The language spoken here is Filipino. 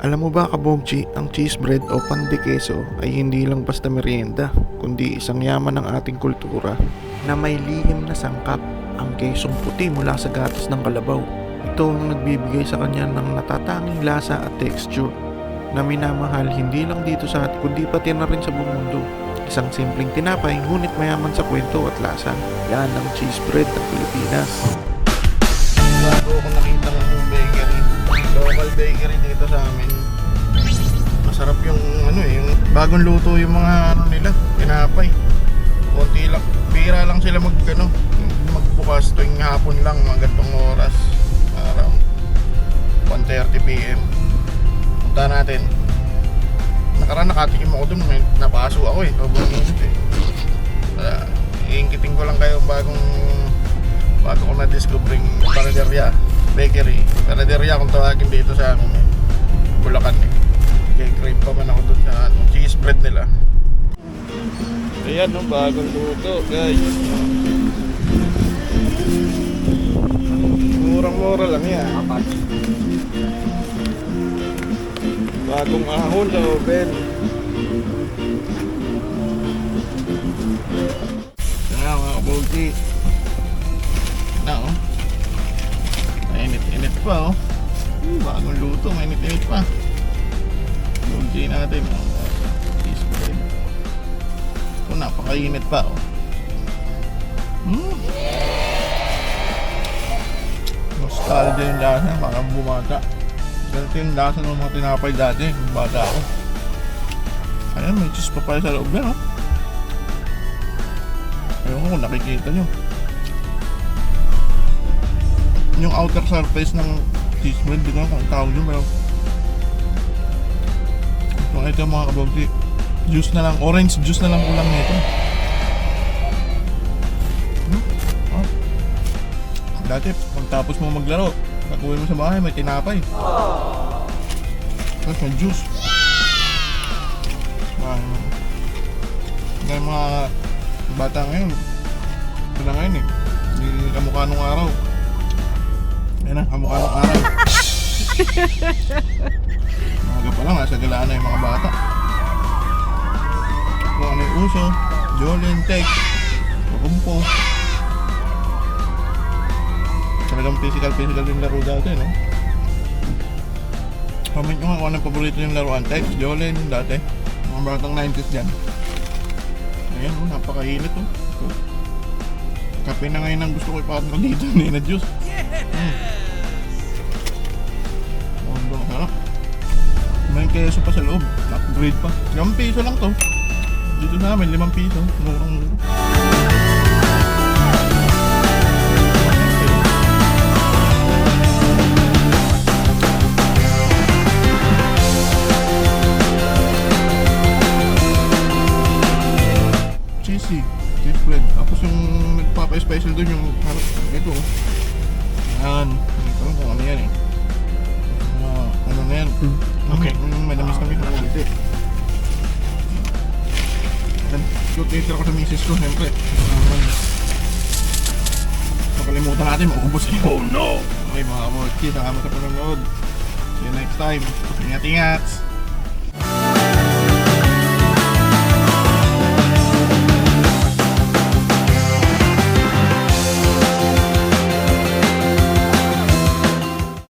Alam mo ba kabogji, ang cheese bread o pan de queso ay hindi lang basta merienda, kundi isang yaman ng ating kultura na may lihim na sangkap ang kesong puti mula sa gatas ng kalabaw. Ito ang nagbibigay sa kanya ng natatanging lasa at texture na minamahal hindi lang dito sa atin kundi pati na rin sa buong mundo. Isang simpleng tinapay ngunit mayaman sa kwento at lasa. Yan ang cheese bread ng Pilipinas. Bago ako nakita ng bakery dito sa amin. Masarap yung ano eh, yung bagong luto yung mga ano nila, tinapay. Konti lang, bira lang sila mag ano, magbukas tuwing hapon lang, mga gantong oras. Around 1.30 p.m. Punta natin. Nakaraan nakatikim ako dun, may napaso ako eh, sobrang init eh. Iingkitin ko lang kayo bagong bago ko na-discovering panaderia, bakery. Panaderia kung tawagin dito sa amin eh. Bulacan eh. Kaya crave pa man ako dun sa ano, cheese bread nila. Ayan no, bagong luto guys. Murang-mura lang yan. Bagong ahon sa oven. Kaya mga kabulti. Pa oh. Hmm, bagong luto, mainit-init pa. Bulti natin oh. Cheese. Ito napakainit pa oh. Hmm. Nostalgia yung lasa, parang bumata. Ganito yung lasa ng mga tinapay dati, yung bata ako. Ayan, may cheese pa pala sa loob yan, oh. Ayun ko kung nakikita nyo. Yung outer surface ng cheese bread, di ko kung tawag yun, pero... So, ito mga kabogsi. Juice na lang, orange juice na lang ulam nito. Hmm? Oh. Dati, pagtapos mo maglaro, Pag-uwi mo sa bahay, may tinapay. Tapos may juice. Yung mga bata ngayon, ito na ngayon eh. Hindi kamukha nung araw. Yan na, kamukha nung araw. Maaga pa lang, nasa galaan na yung mga bata. Kung ano yung uso, Jolin, Tech, Kumpo. Talagang physical physical yung laro dati, no? Comment nyo nga kung anong paborito yung laruan. Text, Jolene, yung dati. Mga batang 90s dyan. Ayan, oh, napakainit, oh. Kape na ngayon ang gusto ko ipahatid dito, hindi na juice. Mm. Keso pa sa loob. Upgrade pa. 5 piso lang to. Dito sa amin, 5 piso. Murang mura. cheesy, cheese bread. Tapos yung nagpapa-special doon yung harap, ito. Yan. Alam kung ano yan eh. Ah, ano na yan? Okay. Showcaser ako sa misis ko, siyempre. Um, Makalimutan natin, maubos eh. Oh no! Okay mga kamorki, salamat sa panonood. See you next time. Ingat-ingat!